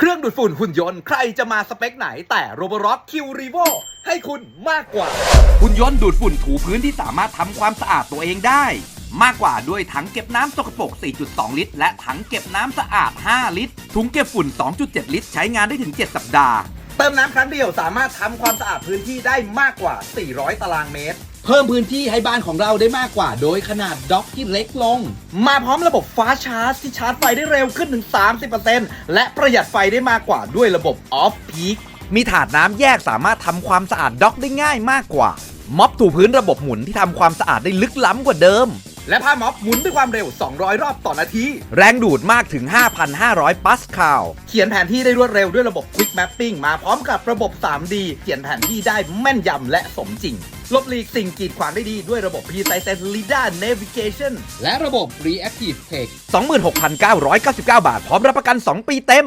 เครื่องดูดฝุ่นหุ่นยนต์ใครจะมาสเปคไหนแต่ r o b o r o c Q Revo ให้คุณมากกว่า หุ่นยนต์ดูดฝุ่นถูพื้นที่สามารถทำความสะอาดตัวเองได้ มากกว่าด้วยถังเก็บน้ำสกปรก 4.2 ลิตร และถังเก็บน้ำสะอาด 5 ลิตร ถุงเก็บฝุ่น 2.7 ลิตร ใช้งานได้ถึง 7 สัปดาห์ เติมน้ำครั้งเดียวสามารถทำความสะอาดพื้นที่ได้มากกว่า 400 ตารางเมตร เพิ่มพื้นที่ให้บ้านของเราได้มากกว่า โดยขนาดด็อกที่เล็กลง มาพร้อมระบบฟ้าชาร์จที่ชาร์จไฟได้เร็วขึ้นถึง 30%และประหยัดไฟได้มากกว่าด้วยระบบ Off Peak มีถาดน้ำแยกสามารถทำความสะอาดด็อกได้ง่ายมากกว่าม็อบถูพื้นระบบหมุนที่ทำความสะอาดได้ลึกล้ำกว่าเดิม และผ้าม็อบหมุนด้วยความเร็ว 200 รอบต่อนาที แรงดูดมากถึง 5,500ปัสคาล เขียนแผนที่ได้รวดเร็วด้วยระบบ Quick Mapping มาพร้อมกับระบบ 3D เขียนแผนที่ได้แม่นยำและสมจริงลบหลีกสิ่งกีดขวางได้ดีด้วยระบบ Precise LiDAR Navigation และระบบ Reactive Tech 26,999 บาท พร้อมรับประกัน 2 ปีเต็ม